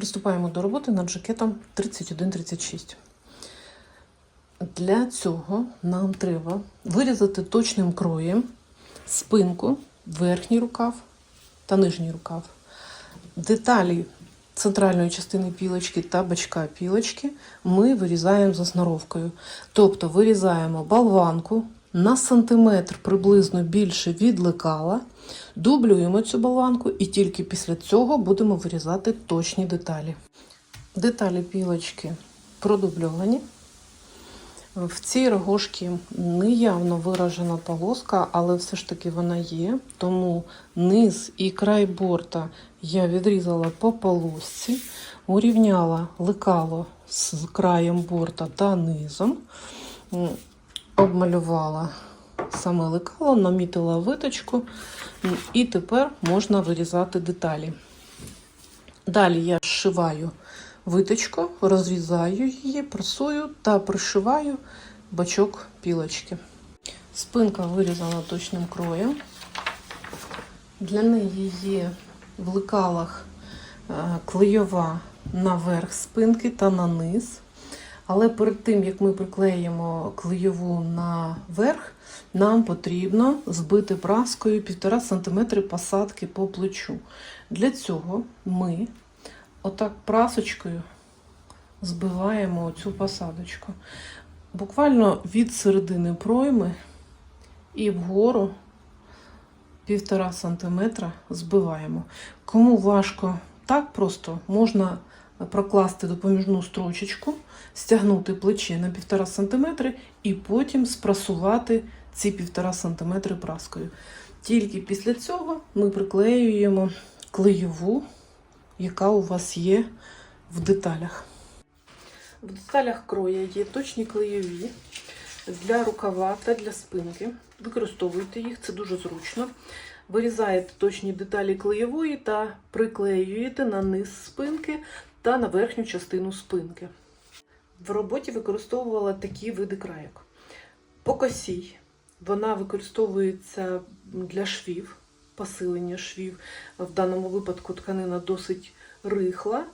Приступаємо до роботи над жакетом 31-36. Для цього нам треба вирізати точним кроєм спинку, верхній рукав та нижній рукав. Деталі центральної частини пілочки та бачка пілочки ми вирізаємо за сноровкою. Тобто вирізаємо болванку на сантиметр приблизно більше від лекала, дублюємо цю болванку і тільки після цього будемо вирізати точні деталі. Деталі пілочки продубльовані. В цій рогожці неявно виражена полоска, але все ж таки вона є. Тому низ і край борта я відрізала по полосці, урівняла лекало з краєм борта та низом, обмалювала саме лекало, намітила виточку, і тепер можна вирізати деталі. Далі я зшиваю виточку, розрізаю її, прасую та пришиваю бачок пілочки. Спинка вирізана точним кроєм. Для неї є в лекалах е, клейова наверх спинки та на низ. Але перед тим, як ми приклеїмо клейову наверх, нам потрібно збити праскою 1,5 см посадки по плечу. Для цього ми отак прасочкою збиваємо цю посадочку. Буквально від середини пройми і вгору 1,5 см збиваємо. Кому важко так просто, можна прокласти допоміжну строчечку, стягнути плече на 1,5 см і потім спрасувати ці 1,5 см праскою. Тільки після цього ми приклеюємо клеєву, яка у вас є в деталях. В деталях кроя є точні клеєві для рукава та для спинки. Використовуйте їх, це дуже зручно. Вирізаєте точні деталі клеєвої та приклеюєте на низ спинки та на верхню частину спинки. В роботі використовувала такі види крайок. Покосій. Вона використовується для швів, посилення швів. В даному випадку тканина досить рихла,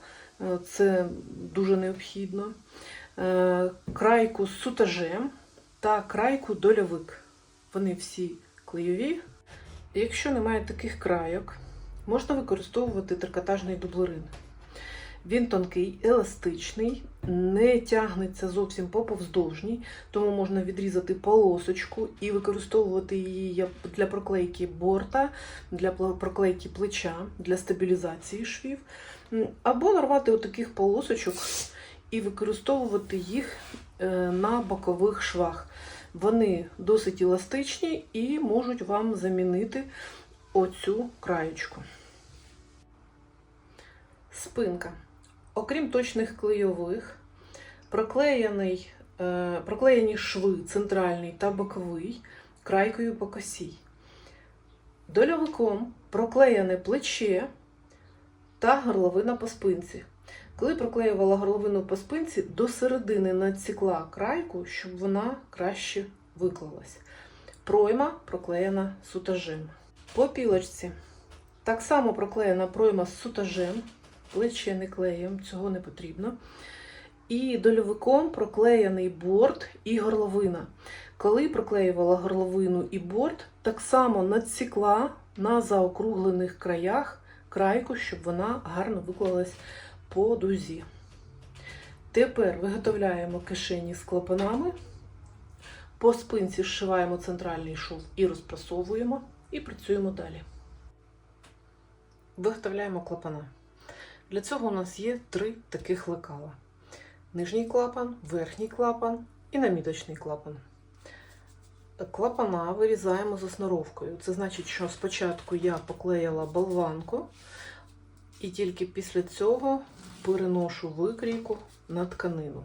це дуже необхідно. Е, Крайку з сутажем та крайку дольовик. Вони всі клейові. Якщо немає таких крайок, можна використовувати трикотажний дублерин. Він тонкий, еластичний, не тягнеться зовсім по повздовжній, тому можна відрізати полосочку і використовувати її для проклейки борта, для проклейки плеча, для стабілізації швів. Або нарвати отаких полосочок і використовувати їх е, на бокових швах. Вони досить еластичні і можуть вам замінити оцю краєчку. Спинка. Окрім точних клейових, проклеєний, е, проклеєні шви центральний та боковий крайкою по косій. Дольовиком проклеєне плече та горловина по спинці. Коли проклеювала горловину по спинці, до середини надсікла крайку, щоб вона краще виклалась. Пройма проклеєна сутажем. По пілочці так само проклеєна пройма з сутажем, плече не клеєм, цього не потрібно. І дольовиком проклеєний борт і горловина. Коли проклеювала горловину і борт, так само надсікла на заокруглених краях крайку, щоб вона гарно виклалась по дузі. Тепер виготовляємо кишені з клапанами. По спинці зшиваємо центральний шов і розпрасовуємо, і працюємо далі. Виготовляємо клапана. Для цього у нас є три таких лекала: нижній клапан, верхній клапан і наміточний клапан. Клапана вирізаємо за сноровкою. Це значить, що спочатку я поклеїла болванку, і тільки після цього переношу викрійку на тканину.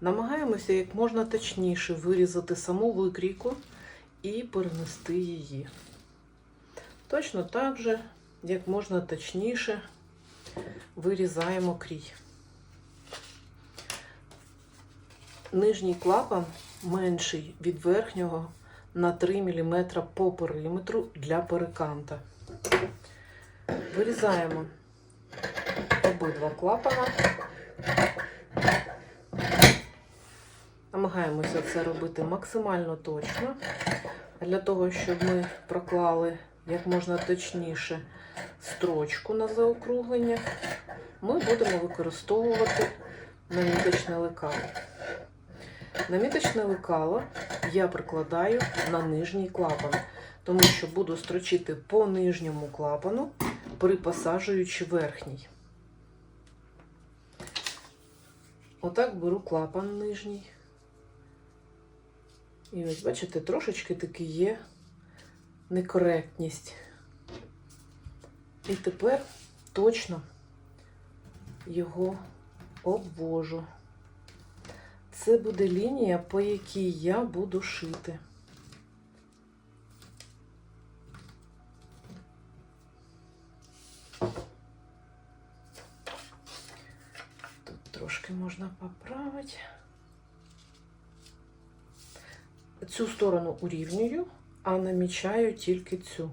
Намагаємося як можна точніше вирізати саму викрійку і перенести її. Точно так же, як можна точніше вирізаємо крій. Нижній клапан менший від верхнього на 3 мм по периметру для переканта. Вирізаємо обидва клапана. Намагаємося це робити максимально точно. Для того, щоб ми проклали як можна точніше строчку на заокруглення, ми будемо використовувати наміточне лекало. Наміточне лекало я прикладаю на нижній клапан, тому що буду строчити по нижньому клапану, припосаджуючи верхній. Отак беру клапан нижній. І ось, бачите, трошечки таки є некоректність. І тепер точно його обвожу. Це буде лінія, по якій я буду шити. Тут трошки можна поправити. Цю сторону урівнюю, а намічаю тільки цю.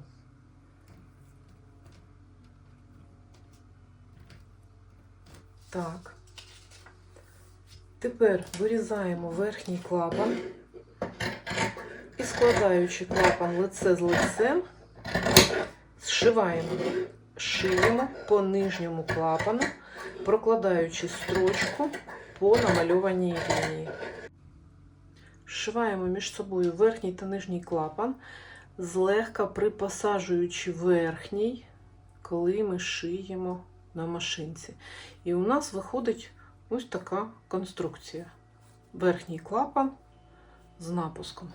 Так. Тепер вирізаємо верхній клапан і складаючи клапан лице з лицем, зшиваємо, шиємо по нижньому клапану, прокладаючи строчку по намальованій лінії. Зшиваємо між собою верхній та нижній клапан, злегка припосаджуючи верхній, коли ми шиємо на машинці. І у нас виходить ось така конструкція. Верхній клапан з напуском.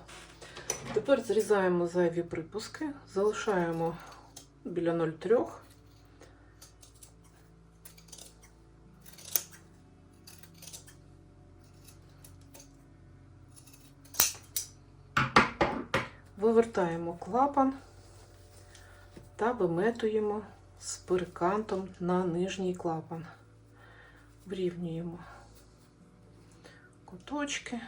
Тепер зрізаємо зайві припуски, залишаємо біля 0,3. Вивертаємо клапан та виметуємо з перекантом на нижній клапан. Врівнюємо куточки.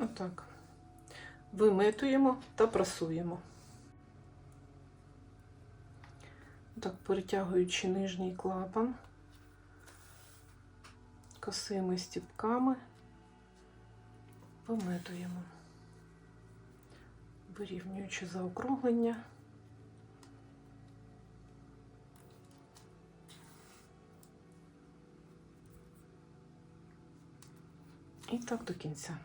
Отак. Виметуємо та прасуємо. Так, перетягуючи нижній клапан косими стіпками, виметуємо, вирівнюючи заокруглення. І так до кінця.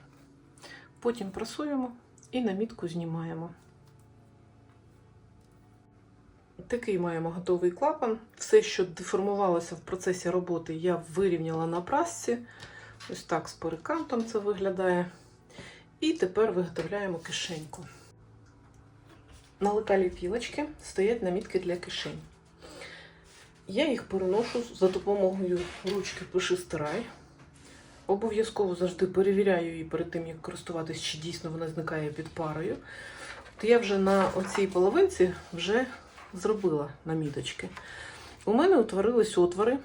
Потім прасуємо і намітку знімаємо. Такий маємо готовий клапан. Все, що деформувалося в процесі роботи, я вирівняла на прасці. Ось так з перекантом це виглядає. І тепер виготовляємо кишеньку. На лекалі пілочки стоять намітки для кишень. Я їх переношу за допомогою ручки Пиши стирай. Обов'язково завжди перевіряю її перед тим, як користуватись, чи дійсно вона зникає під парою. От я вже на оцій половинці вже зробила наміточки. У мене утворились отвори.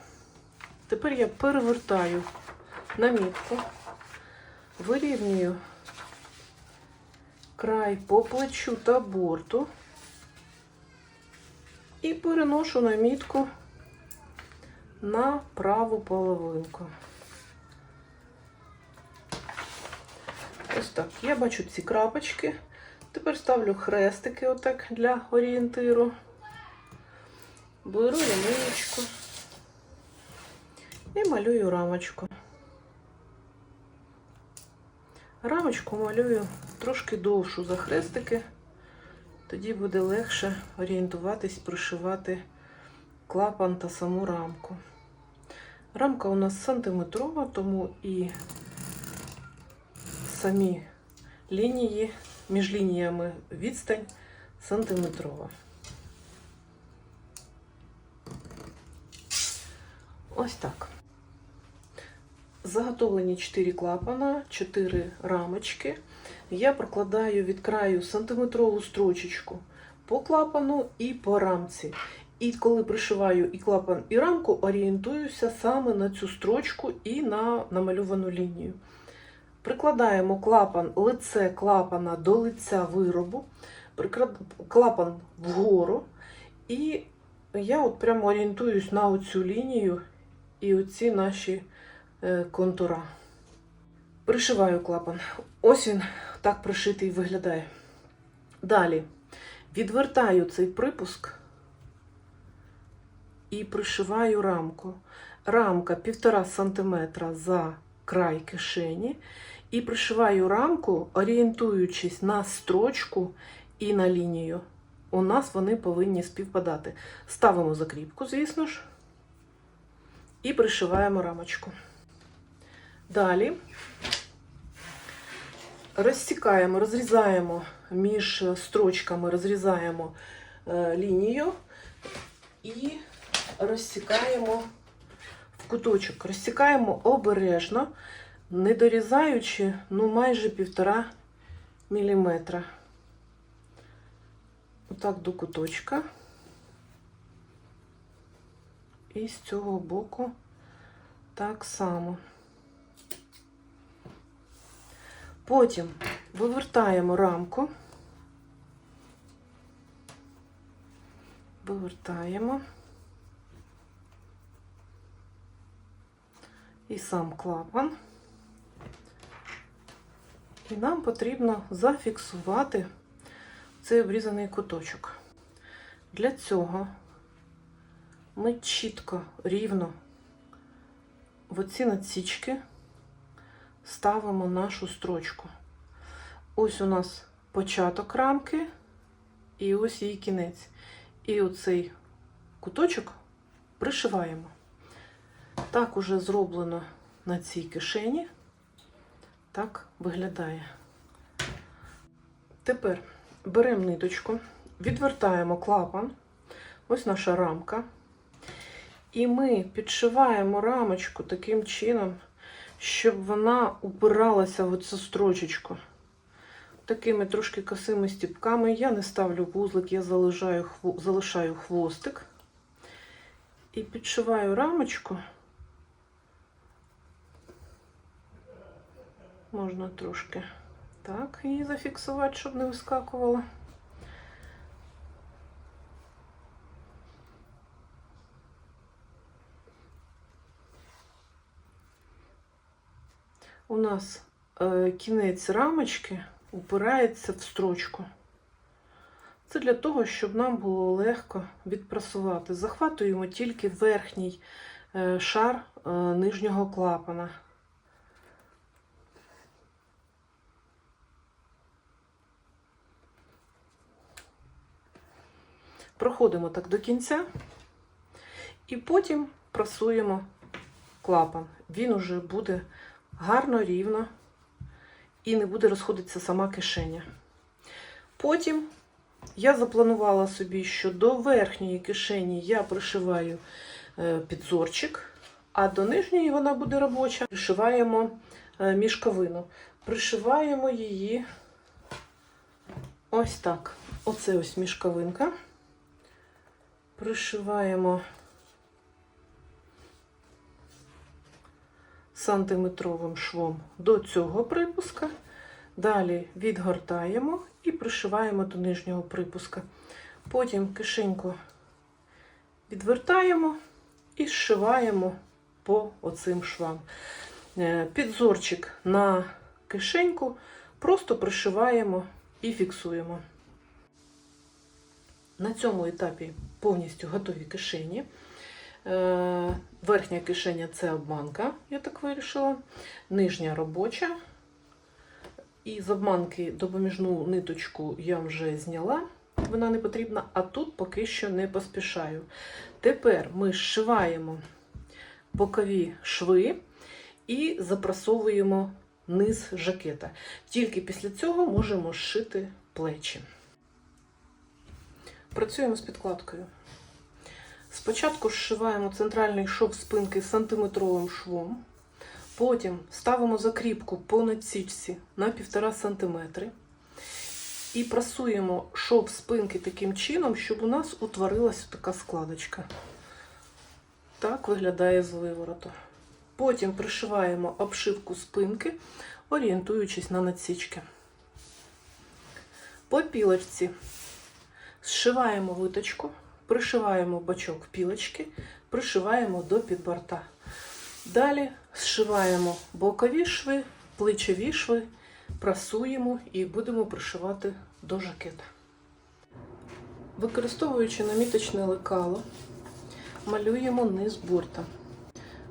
Тепер я перевертаю намітку, вирівнюю край по плечу та борту і переношу намітку на праву половинку. Ось так. Я бачу ці крапочки. Тепер ставлю хрестики отак для орієнтиру. Беру лінійку і малюю рамочку. Рамочку малюю трошки довшу за хрестики, тоді буде легше орієнтуватись, пришивати клапан та саму рамку. Рамка у нас сантиметрова, тому і самі лінії, між лініями відстань сантиметрова. Ось так. Заготовлені 4 клапана, 4 рамочки. Я прокладаю від краю сантиметрову строчечку по клапану і по рамці. І коли пришиваю і клапан, і рамку, орієнтуюся саме на цю строчку і на намальовану лінію. Прикладаємо клапан, лице клапана до лиця виробу, клапан вгору. І я от прямо орієнтуюсь на оцю лінію і оці наші е, контура. Пришиваю клапан. Ось він так пришитий виглядає. Далі відвертаю цей припуск і пришиваю рамку. Рамка 1,5 см за край кишені. І пришиваю рамку, орієнтуючись на строчку і на лінію. У нас вони повинні співпадати. Ставимо закріпку, звісно ж, і пришиваємо рамочку. Далі розсікаємо, розрізаємо між строчками, розрізаємо е, лінію і розсікаємо в куточок. Розсікаємо обережно, не дорізаючи ну, майже півтора міліметра. Отак до куточка. І з цього боку так само. Потім вивертаємо рамку, вивертаємо і сам клапан. І нам потрібно зафіксувати цей обрізаний куточок. Для цього ми чітко, рівно в оці надсічки ставимо нашу строчку. Ось у нас початок рамки, і ось її кінець. І оцей куточок пришиваємо. Так уже зроблено на цій кишені. Так виглядає. Тепер беремо ниточку, відвертаємо клапан, ось наша рамка. І ми підшиваємо рамочку таким чином, щоб вона упиралася в цю строчечку. Такими трошки косими стіпками. Я не ставлю вузлик, я залишаю, залишаю хвостик. І підшиваю рамочку. Можна трошки так її зафіксувати, щоб не вискакувала. У нас е, кінець рамочки упирається в строчку. Це для того, щоб нам було легко відпрасувати. Захватуємо тільки верхній е, шар е, нижнього клапана. Проходимо так до кінця і потім прасуємо клапан. Він уже буде гарно, рівно і не буде розходитися сама кишеня. Потім я запланувала собі, що до верхньої кишені я пришиваю е, підзорчик, а до нижньої вона буде робоча. Пришиваємо е, мішковину. Пришиваємо її ось так. Оце ось мішковинка. Пришиваємо сантиметровим швом до цього припуска. Далі відгортаємо і пришиваємо до нижнього припуска. Потім кишеньку відвертаємо і зшиваємо по оцим швам. Е, Підзорчик на кишеньку просто пришиваємо і фіксуємо. На цьому етапі повністю готові кишені. Верхня кишеня це обманка, я так вирішила. Нижня робоча. І з обманки допоміжну ниточку я вже зняла, вона не потрібна, а тут поки що не поспішаю. Тепер ми зшиваємо бокові шви і запрасовуємо низ жакета. Тільки після цього можемо зшити плечі. Працюємо з підкладкою. Спочатку зшиваємо центральний шов спинки сантиметровим швом. Потім ставимо закріпку по надсічці на 1,5 см. І прасуємо шов спинки таким чином, щоб у нас утворилася така складочка. Так виглядає з вивороту. Потім пришиваємо обшивку спинки орієнтуючись на надсічки. По пілочці зшиваємо виточку, пришиваємо бачок пілочки, пришиваємо до підборта. Далі зшиваємо бокові шви, плечові шви, прасуємо і будемо пришивати до жакета. Використовуючи наміточне лекало, малюємо низ борта.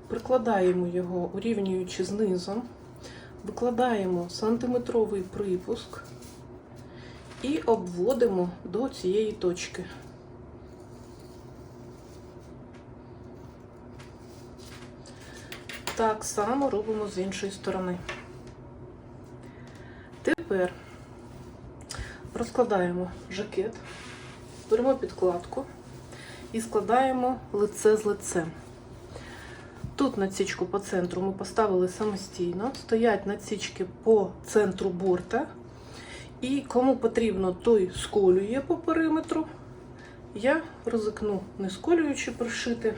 Прикладаємо його, урівнюючи знизу, викладаємо сантиметровий припуск і обводимо до цієї точки. Так само робимо з іншої сторони. Тепер розкладаємо жакет, беремо підкладку і складаємо лице з лицем. Тут надсічку по центру ми поставили самостійно, стоять надсічки по центру борта. І кому потрібно, той сколює по периметру. Я ризикну, не сколюючи, пришити.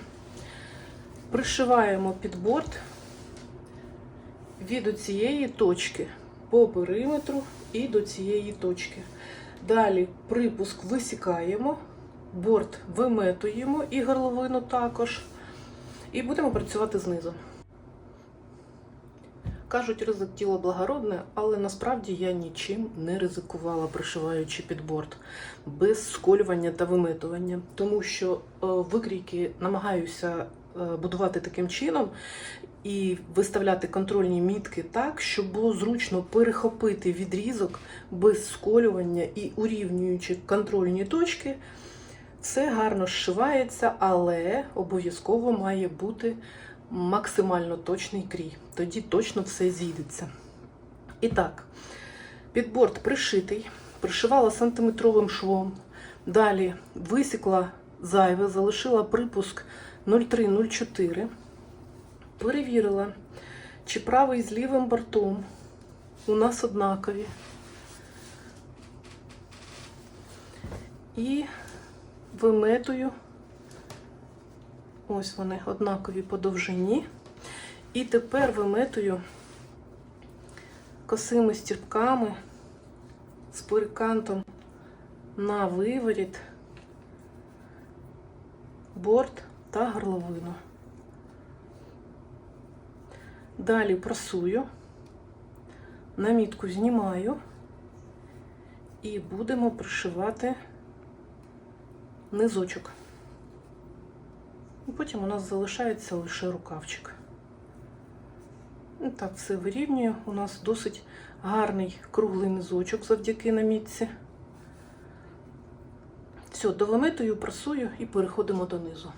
Пришиваємо під борт від цієї точки по периметру і до цієї точки. Далі припуск висікаємо, борт виметуємо і горловину також. І будемо працювати знизу. Кажуть, ризик тіло благородне, але насправді я нічим не ризикувала, пришиваючи під борт без сколювання та виметування, тому що е, викрійки намагаюся е, будувати таким чином і виставляти контрольні мітки так, щоб було зручно перехопити відрізок без сколювання і урівнюючи контрольні точки. Все гарно зшивається, але обов'язково має бути максимально точний крій. Тоді точно все зійдеться. І так, підборд пришитий, пришивала сантиметровим швом. Далі висікла зайве, залишила припуск 0,3-0,4. Перевірила, чи правий з лівим бортом у нас однакові. І виметую. Ось вони однакові по довжині. І тепер виметую косими стірками з перекантом на виворіт, борт та горловину. Далі прасую, намітку знімаю і будемо пришивати низочок. Потім у нас залишається лише рукавчик. І так все вирівнюю. У нас досить гарний круглий низочок завдяки намітці. Все, довиметую, прасую і переходимо донизу.